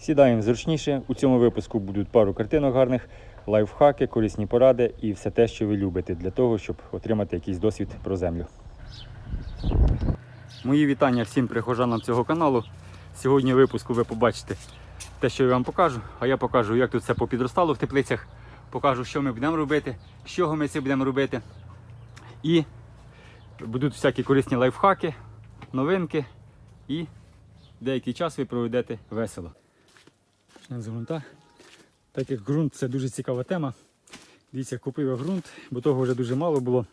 Сідаємо зручніше. У цьому випуску будуть пару картинок гарних, лайфхаки, корисні поради і все те, що ви любите, для того, щоб отримати якийсь досвід про землю. Мої вітання всім прихожанам цього каналу. Сьогодні в випуску ви побачите те, що я вам покажу, а я покажу, як тут все попідростало в теплицях, покажу, що ми будемо робити, з чого ми це будемо робити. І будуть всякі корисні лайфхаки, новинки і деякий час ви проведете весело. З ґрунта. Так як ґрунт це дуже цікава тема. Дивіться, купив я ґрунт, бо того вже дуже мало було.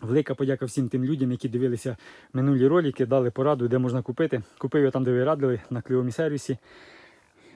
Велика подяка всім тим людям, які дивилися минулі ролики, дали пораду, де можна купити. Купив я там, де ви радили, на кліомі сервісі.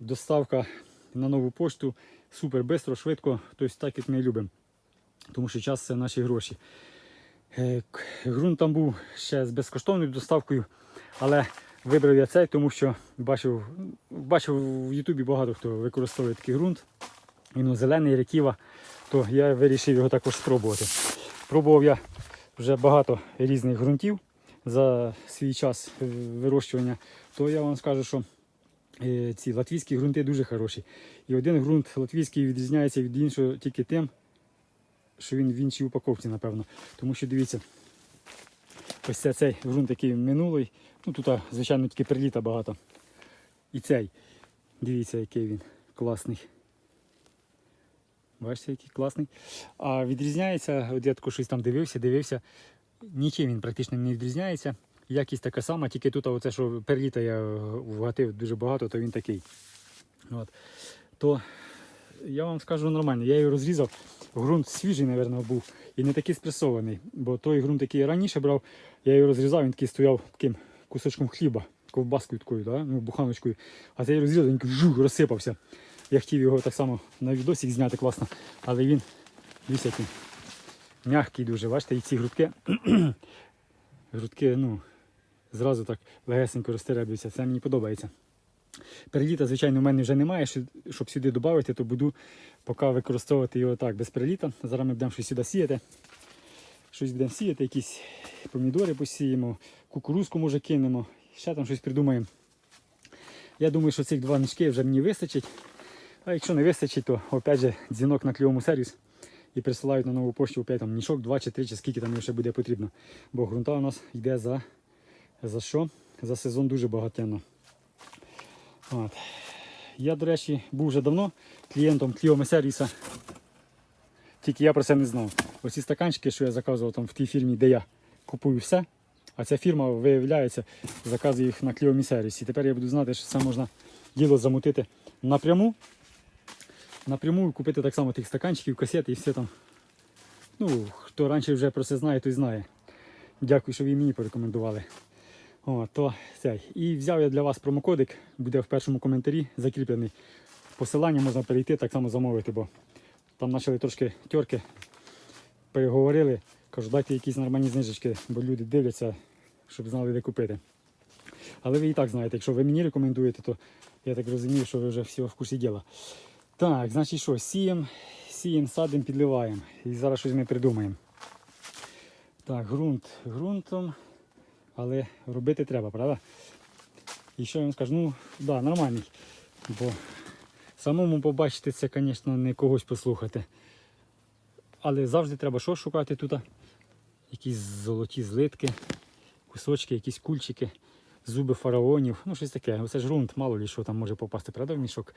Доставка на нову пошту. Супер швидко, швидко, тобто так, як ми любимо. Тому що час це наші гроші. Е, Ґрунт там був ще з безкоштовною доставкою, але вибрав я цей, тому що бачив, бачив в Ютубі багато хто використовує такий ґрунт. Він зелений, реківа, то я вирішив його також спробувати. Пробував я вже багато різних ґрунтів за свій час вирощування, то я вам скажу, що е, ці латвійські ґрунти дуже хороші. І один ґрунт латвійський відрізняється від іншого тільки тим, що він в іншій упаковці, напевно. Тому що дивіться, ось це цей ґрунт, який минулий. Ну тут, звичайно, тільки приліта багато. І цей. Дивіться, який він класний. Бачите, який класний. А відрізняється, от я тако щось там дивився, дивився. Нічим він практично не відрізняється. Якість така сама, тільки тут, оце, що перліта я вгатив дуже багато, то він такий. От. То я вам скажу нормально, я його розрізав. Грунт свіжий, мабуть, був і не такий спресований. Бо той ґрунт, який я раніше брав, я його розрізав, він такий стояв таким кусочком хліба, ковбаскою такою, да? ну, буханочкою. А цей розрізав, він жух, розсипався. Я хотів його так само на відосик зняти класно, але він дивіться, який м'який дуже. Бачите, і ці грудки, грудки, ну, зразу так легесенько розтереблюються. Це мені подобається. Переліта, звичайно, в мене вже немає. Щоб сюди додати, то буду поки використовувати його так, без переліта. Зараз ми будемо щось сюди сіяти. Щось будемо сіяти, якісь помідори посіємо, кукурузку може кинемо, ще там щось придумаємо. Я думаю, що цих два мішки вже мені вистачить. А якщо не вистачить, то опять же дзвінок на кльовому сервіс і присилають на нову пошту опять там мішок, два чи три, чи скільки там ще буде потрібно. Бо ґрунта у нас йде за, за що? За сезон дуже багатенно. От. Я, до речі, був вже давно клієнтом кліоми сервіса. Тільки я про це не знав. Оці стаканчики, що я заказував там в тій фірмі, де я купую все. А ця фірма, виявляється, заказує їх на кліомі сервісі. Тепер я буду знати, що це можна діло замутити напряму. Напряму купити так само тих стаканчиків, касети і все там. Ну, хто раніше вже про це знає, той знає. Дякую, що ви мені порекомендували. О, то цей. І взяв я для вас промокодик, буде в першому коментарі закріплений. Посилання можна перейти, так само замовити, бо там почали трошки тьорки, переговорили. Кажу, дайте якісь нормальні знижечки, бо люди дивляться, щоб знали, де купити. Але ви і так знаєте, якщо ви мені рекомендуєте, то я так розумію, що ви вже всі в курсі діла. Так, значить що, сіємо, сіємо, садимо, підливаємо. І зараз щось ми придумаємо. Так, ґрунт ґрунтом, але робити треба, правда? І що я вам скажу? Ну, да, нормальний. Бо самому побачити це, звісно, не когось послухати. Але завжди треба що шукати тут? Якісь золоті злитки, кусочки, якісь кульчики, зуби фараонів, ну щось таке. Оце ж ґрунт, мало лі що там може попасти, правда, в мішок.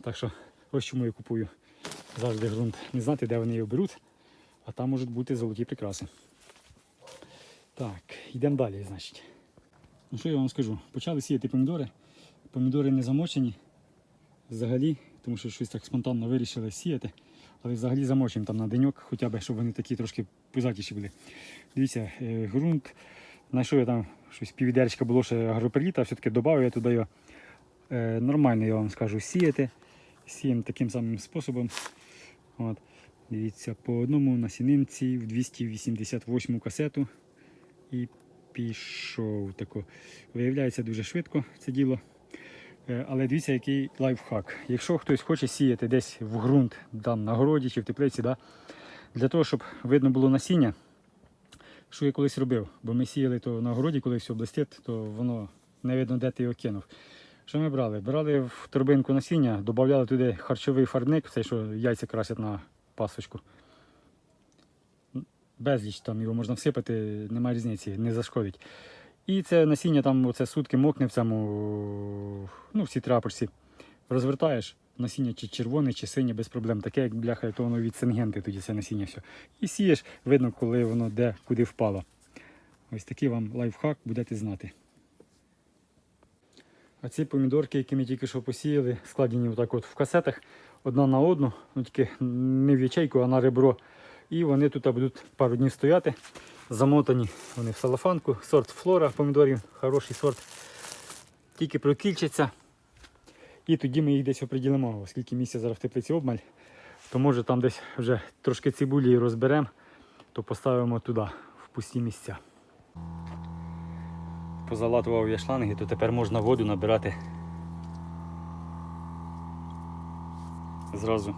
Так що ось чому я купую завжди ґрунт. Не знати, де вони його беруть, а там можуть бути золоті прикраси. Так, йдемо далі, значить. Ну що я вам скажу? Почали сіяти помідори. Помідори не замочені взагалі, тому що щось так спонтанно вирішили сіяти. Але взагалі замочимо там на деньок, хоча б, щоб вони такі трошки пузатіші були. Дивіться, е, ґрунт. Знайшов я там щось піввідеречка було ще агроперліта, все-таки додав я туди його. Е, нормально, я вам скажу, сіяти. Сіємо таким самим способом. От. Дивіться, по одному насінинці в 288 касету. І пішов тако. Виявляється дуже швидко це діло. Е, Але дивіться, який лайфхак. Якщо хтось хоче сіяти десь в ґрунт, там на городі чи в теплиці, да, для того, щоб видно було насіння, що я колись робив. Бо ми сіяли то на городі, коли все блистить, то воно не видно, де ти його кинув. Що ми брали? Брали в торбинку насіння, додавали туди харчовий фарбник, цей, що яйця красять на пасочку. Безліч там його можна всипати, немає різниці, не зашкодить. І це насіння там оце сутки мокне в цьому, ну, в цій трапочці. Розвертаєш, насіння чи червоне, чи синє, без проблем. Таке, як бляха, то воно від сингенти тоді це насіння все. І сієш, видно, коли воно де, куди впало. Ось такий вам лайфхак будете знати. А ці помідорки, які ми тільки що посіяли, складені отак от в касетах, одна на одну, ну тільки не в ячейку, а на ребро. І вони тут будуть пару днів стояти, замотані вони в салафанку, сорт флора помідорів, хороший сорт. Тільки прокільчаться. І тоді ми їх десь оприділимо, оскільки місця зараз в теплиці обмаль, то може там десь вже трошки цибулі розберемо, то поставимо туди, в пусті місця. Позалатував я шланги, то тепер можна воду набирати зразу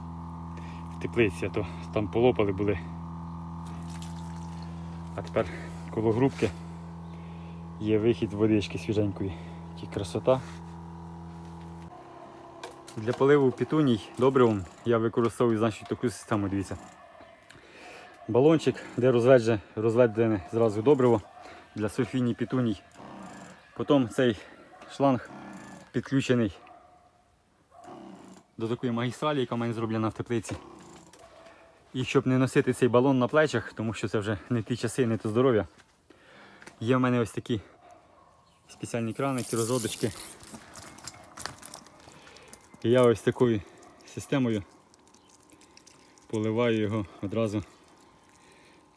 в теплиці, а то там полопали були. А тепер коло грубки є вихід водички свіженької. Ті красота. Для поливу пітуній добривом я використовую значить, таку систему, дивіться. Балончик, де розведене, розведене зразу добриво для сульфіній пітуній. Потім цей шланг підключений до такої магістралі, яка в мене зроблена в теплиці. І щоб не носити цей балон на плечах, тому що це вже не ті часи, не те здоров'я. Є в мене ось такі спеціальні краники, розводочки. І я ось такою системою поливаю його одразу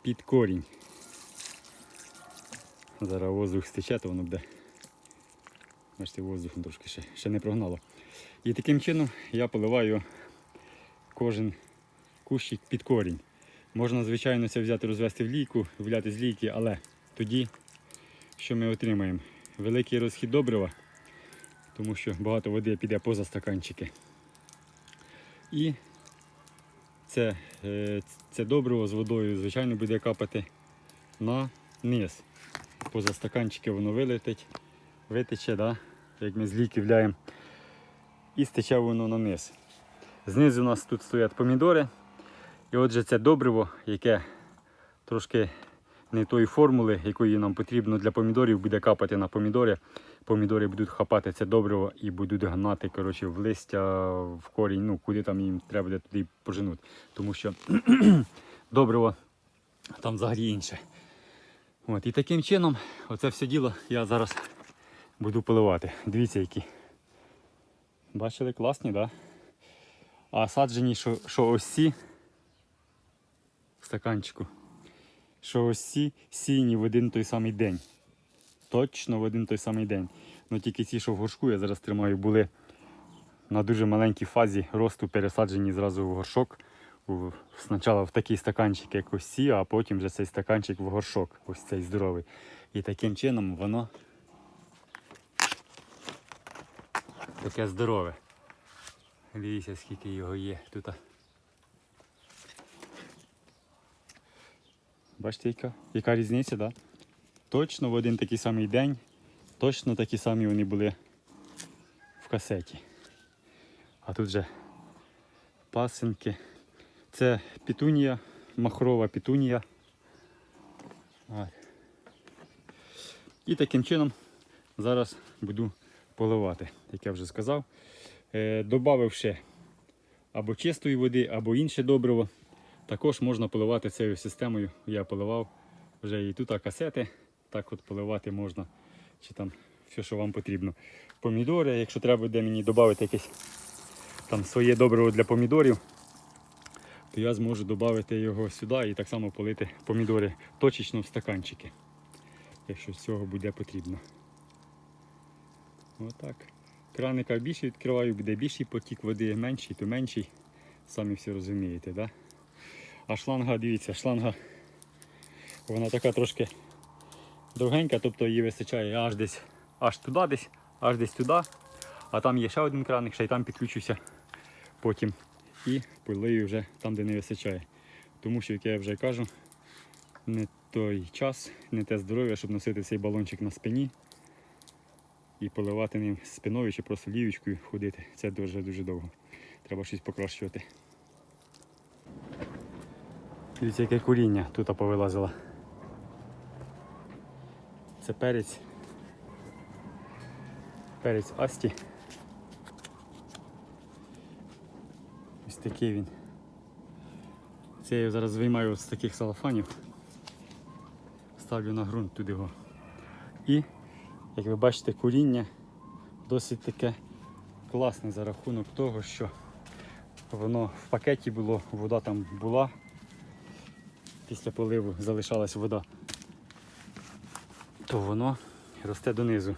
під корінь. Зараз воздух стече, то воно буде. Бачите, воздухом трошки ще, ще не прогнало. І таким чином я поливаю кожен кущик під корінь. Можна, звичайно, це взяти, розвести в лійку, вляти з лійки, але тоді що ми отримаємо? Великий розхід добрива, тому що багато води піде поза стаканчики. І це, е, це добриво з водою, звичайно, буде капати на низ. Поза стаканчики воно вилетить, витече, да? як ми з ліки вляємо, і стече воно на низ. Знизу у нас тут стоять помідори. І отже, це добриво, яке трошки не тої формули, якої нам потрібно для помідорів, буде капати на помідори. Помідори будуть хапати це добриво і будуть гнати коротше, в листя, в корінь, ну куди там їм треба буде туди поженути. Тому що добриво там взагалі інше. От, і таким чином, оце все діло я зараз буду поливати. Дивіться, які. Бачили, класні, так? Да? А саджені, що, що ось ці стаканчику, що ось ці сіяні в один той самий день. Точно в один той самий день. Ну тільки ці, що в горшку, я зараз тримаю, були на дуже маленькій фазі росту пересаджені зразу в горшок. Спочатку в такий стаканчик, як ось ці, а потім вже цей стаканчик в горшок, ось цей здоровий. І таким чином воно таке здорове. Дивіться, скільки його є тут. Бачите, яка, яка різниця, да? Точно в один такий самий день, точно такі самі вони були в касеті. А тут же пасинки. Це пітунія, махрова пітунія. І таким чином зараз буду поливати, як я вже сказав. Е, добавивши або чистої води, або інше добриво, також можна поливати цією системою. Я поливав вже і тут касети. Так от поливати можна, чи там все, що вам потрібно. Помідори, якщо треба буде мені додати якесь там своє добриво для помідорів, то я зможу додати його сюди і так само полити помідори точечно в стаканчики, якщо з цього буде потрібно. Отак. Краника більше відкриваю, буде більший потік води, менший, то менший. Самі все розумієте, да? А шланга, дивіться, шланга вона така трошки довгенька, тобто її вистачає аж десь аж туди десь, аж десь туди. А там є ще один краник, ще й там підключуся потім. І полию вже там, де не вистачає. Тому що, як я вже кажу, не той час, не те здоров'я, щоб носити цей балончик на спині і поливати ним спиною чи просто лівічкою ходити. Це дуже дуже довго. Треба щось покращувати. Дивіться, яке куріння тут повилазило. Це перець. Перець Асті. Ось такий він. Це я його зараз виймаю з таких салафанів. Ставлю на ґрунт туди його. І, як ви бачите, куріння досить таке класне за рахунок того, що воно в пакеті було, вода там була. Після поливу залишалась вода, то воно росте донизу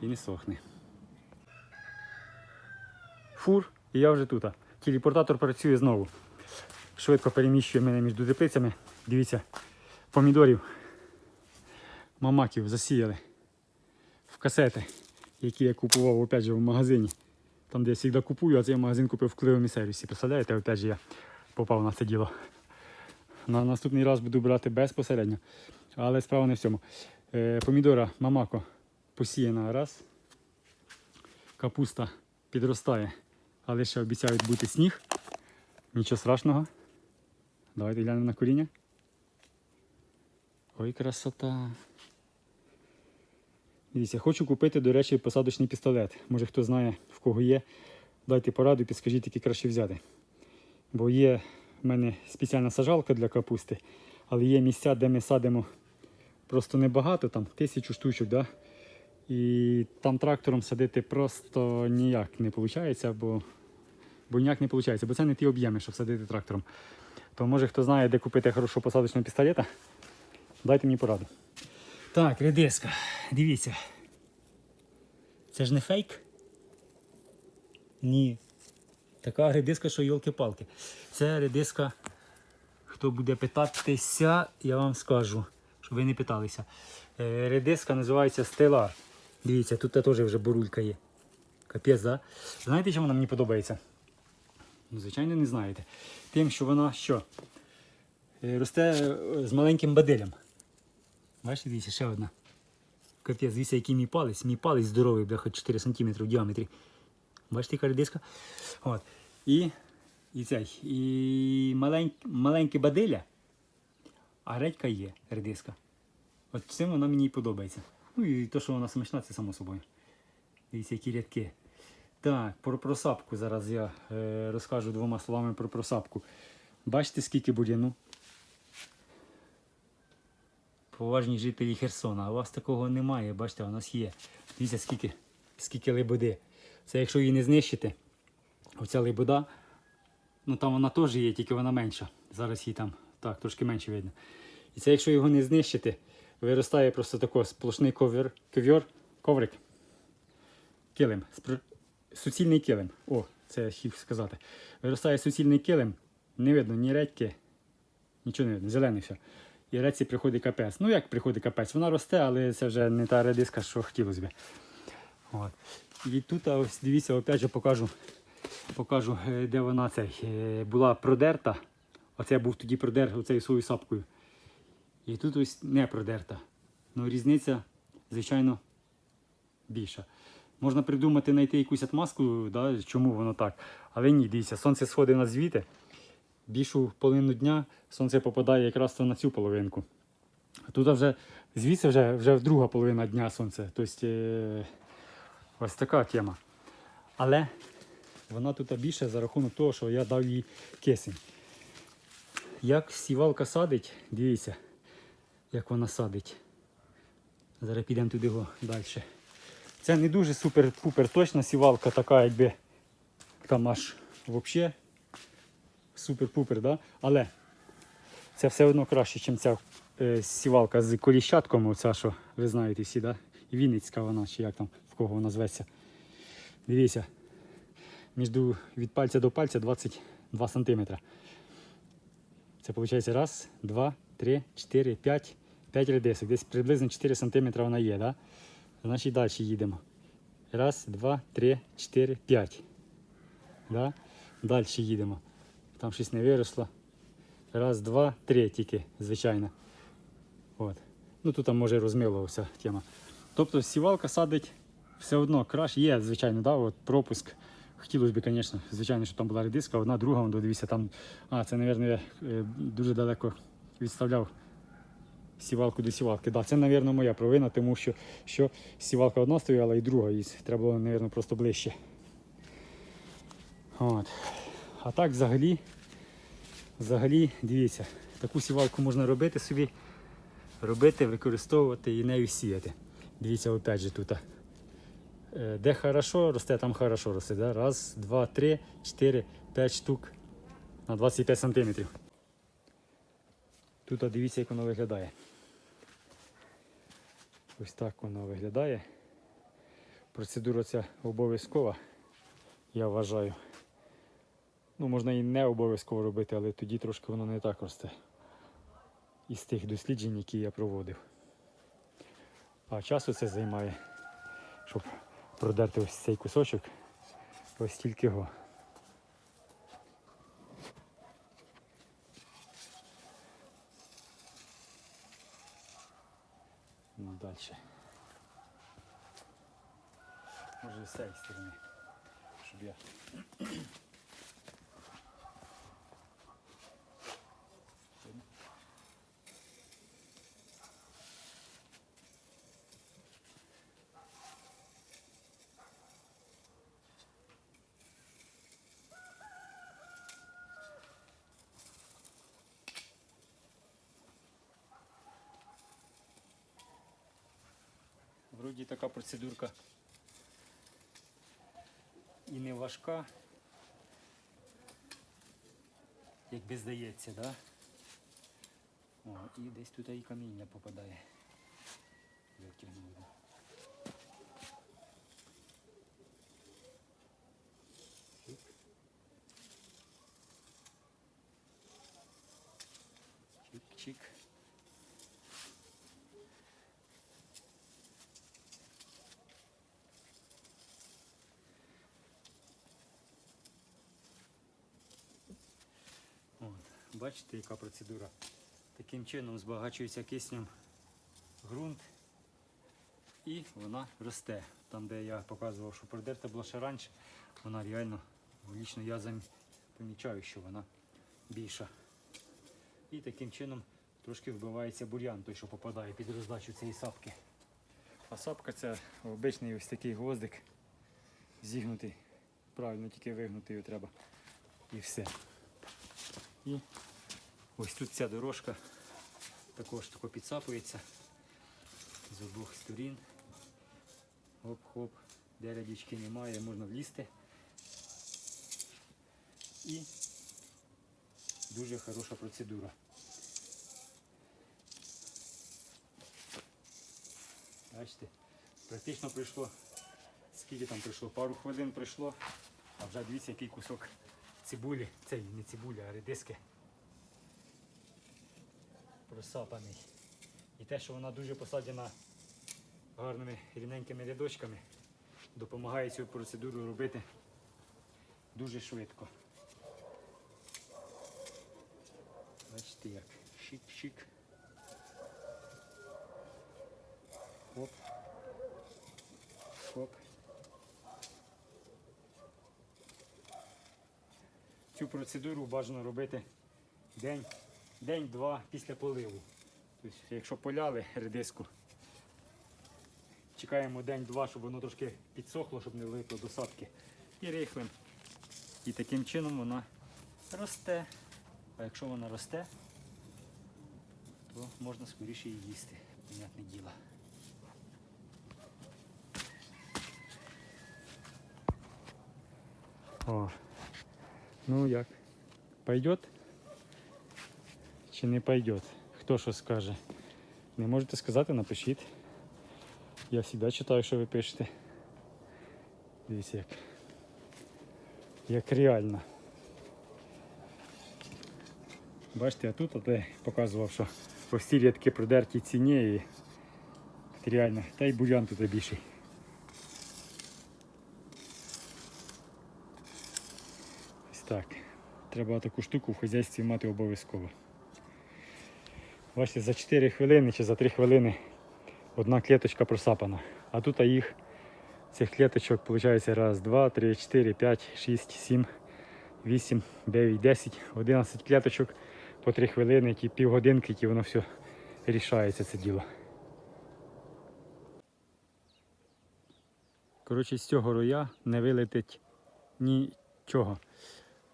і не сохне. Фур, і я вже тут. Телепортатор працює знову. Швидко переміщує мене між теплицями. Дивіться, помідорів, мамаків засіяли в касети, які я купував опять же в магазині. Там, де я завжди купую, а цей магазин купив в Кливому сервісі. Представляєте, опять же я попав на це діло. На наступний раз буду брати безпосередньо. Але справа не в цьому. Е, помідора мамако посіяна раз. Капуста підростає, але ще обіцяють бути сніг. Нічого страшного. Давайте глянемо на коріння. Ой, красота. Дивіться, хочу купити, до речі, посадочний пістолет. Може хто знає, в кого є. Дайте пораду, підскажіть, який краще взяти. Бо є в мене спеціальна сажалка для капусти, але є місця, де ми садимо просто небагато, там тисячу штучок, да? і там трактором садити просто ніяк не виходить, бо, бо ніяк не виходить, бо це не ті об'єми, щоб садити трактором. То може хто знає, де купити хорошого посадочного пістолета, дайте мені пораду. Так, редиска, дивіться. Це ж не фейк? Ні. Така редиска, що йолки-палки. Це редиска, хто буде питатися, я вам скажу, щоб ви не питалися. Е, Редиска називається стелар. Дивіться, тут теж вже бурулька є. Капець, да? Знаєте, чому вона мені подобається? Ну, звичайно, не знаєте. Тим, що вона що? Е, Росте е, з маленьким баделем. Бачите, дивіться, ще одна. Капець, дивіться, який мій палець. Мій палець здоровий, бляха, 4 см в діаметрі. Бачите, яка редиска? От. І, і цей. І малень, маленьке баделя, а редька є редиска. От цим вона мені подобається. Ну і те, що вона смачна, це само собою. Дивіться, які рядки. Так, про просапку зараз я е, розкажу двома словами про просапку. Бачите, скільки бур'яну? Поважні жителі Херсона, а у вас такого немає, бачите, у нас є. Дивіться, скільки, скільки лебоди. Це якщо її не знищити, оця лебода, ну там вона теж є, тільки вона менша. Зараз її там так, трошки менше видно. І це якщо його не знищити, виростає просто такий сплошний ковер, ковер, коврик. Килим. Спр- Суцільний килим. О, це я хотів сказати. Виростає суцільний килим, не видно ні редьки, нічого не видно, зелений все. І редці приходить капець. Ну як приходить капець? Вона росте, але це вже не та редиска, що хотілося б. От. І тут ось дивіться, опять же покажу, покажу, е, де вона цей, е, була продерта. Оце був тоді продер оцею своєю сапкою. І тут ось не продерта. Ну різниця, звичайно, більша. Можна придумати, знайти якусь отмазку, да, чому воно так. Але ні, дивіться, сонце сходить на звіти. Більшу половину дня сонце попадає якраз на цю половинку. А тут вже звідси вже, вже друга половина дня сонце. Тобто е, ось така тема. Але вона тут більше за рахунок того, що я дав їй кисень. Як сівалка садить, дивіться, як вона садить. Зараз підемо туди го далі. Це не дуже супер-пупер точна сівалка, така якби там аж взагалі супер-пупер, да? але це все одно краще, ніж ця е, сівалка з коліщатком, оця, що ви знаєте всі, да? Вінницька вона, чи як там, кого вона зветься. Дивіться, між від пальця до пальця 22 см. Це виходить раз, два, три, чотири, п'ять, п'ять редисок. Десь приблизно 4 см вона є, да? Значить далі їдемо. Раз, два, три, чотири, п'ять. Да? Далі їдемо. Там щось не виросло. Раз, два, три тільки, звичайно. От. Ну тут там може розмило вся тема. Тобто сівалка садить все одно краще. Є, звичайно, да, от пропуск. Хотілося б, звісно, звичайно, щоб там була редиска, одна, друга, вон, дивіться, там. А, це, мабуть, е, дуже далеко відставляв сівалку до сівалки. Да, це, мабуть, моя провина, тому що, що сівалка одна стояла і друга, і треба було, мабуть, просто ближче. От. А так взагалі, взагалі, дивіться, таку сівалку можна робити собі, робити, використовувати і нею сіяти. Дивіться, опять же тут. Е, Де хорошо росте, там хорошо росте. Да? Раз, два, три, чотири, п'ять штук на 25 сантиметрів. Тут дивіться, як воно виглядає. Ось так воно виглядає. Процедура ця обов'язкова, я вважаю. Ну, можна і не обов'язково робити, але тоді трошки воно не так росте. Із тих досліджень, які я проводив. А часу це займає, щоб продерти ось цей кусочок, ось тільки його. Ну, далі. Може з цієї сторони, щоб я. Вроді така процедурка і не важка, якби здається, да? О, і десь тут і каміння попадає. Витягнуло. Бачите, яка процедура. Таким чином збагачується киснем ґрунт і вона росте. Там, де я показував, що продерта була ще раніше, вона реально, лічно я помічаю, що вона більша. І таким чином трошки вбивається бур'ян, той, що попадає під роздачу цієї сапки. А сапка це обичний ось такий гвоздик, зігнутий. Правильно, тільки вигнути його треба. І все. І ось тут ця дорожка також тако підсапується з обох сторін. Хоп-хоп, де рядічки немає, можна влізти. І дуже хороша процедура. Бачите, практично пройшло, скільки там пройшло, пару хвилин пройшло, а вже дивіться, який кусок цибулі, цей не цибуля, а редиски просапаний. І те, що вона дуже посаджена гарними рівненькими рядочками, допомагає цю процедуру робити дуже швидко. Бачите як. Шик-шик. Хоп. Хоп. Цю процедуру бажано робити день, день-два після поливу. Тобто, якщо поляли редиску, чекаємо день-два, щоб воно трошки підсохло, щоб не липло до садки. І рихлим. І таким чином вона росте. А якщо вона росте, то можна скоріше її їсти, понятне діло. О, ну як? Пойдет? Чи не пойдет? Хто що скаже? Не можете сказати, напишіть. Я завжди читаю, що ви пишете. Дивіться як. Як реально. Бачите, а тут от я показував, що ось ці рядки продерті ціні і реально. Та й бурян тут більший. Ось так. Треба таку штуку в хазяйстві мати обов'язково. Бачите, за 4 хвилини чи за 3 хвилини одна клеточка просапана. А тут їх цих клеточок виходить раз, два, три, чотири, п'ять, шість, сім, вісім, дев'ять, десять, одинадцять клеточок по три хвилини, які півгодинки, які воно все рішається це діло. Коротше, з цього роя не вилетить нічого.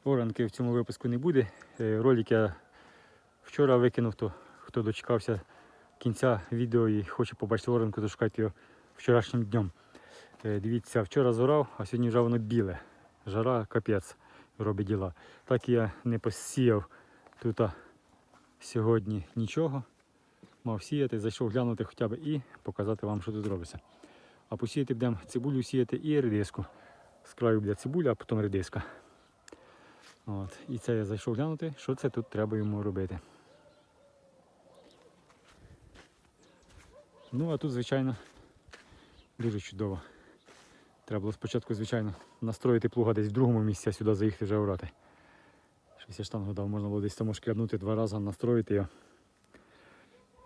Оранки в цьому випуску не буде. Е, Ролик я вчора викинув, то хто дочекався кінця відео і хоче побачити оранку, то шукайте його вчорашнім днем. Е, Дивіться, вчора зорав, а сьогодні вже воно біле. Жара капець робить діла. Так я не посіяв тут сьогодні нічого. Мав сіяти, зайшов глянути хоча б і показати вам, що тут робиться. А посіяти будемо цибулю сіяти і редиску. З краю буде цибуля, а потім редиска. От. І це я зайшов глянути, що це тут треба йому робити. Ну, а тут, звичайно, дуже чудово. Треба було спочатку, звичайно, настроїти плуга десь в другому місці, а сюди заїхати вже орати. Щось я штангу дав, можна було десь тому шкрябнути два рази, настроїти його,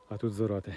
а тут зорати.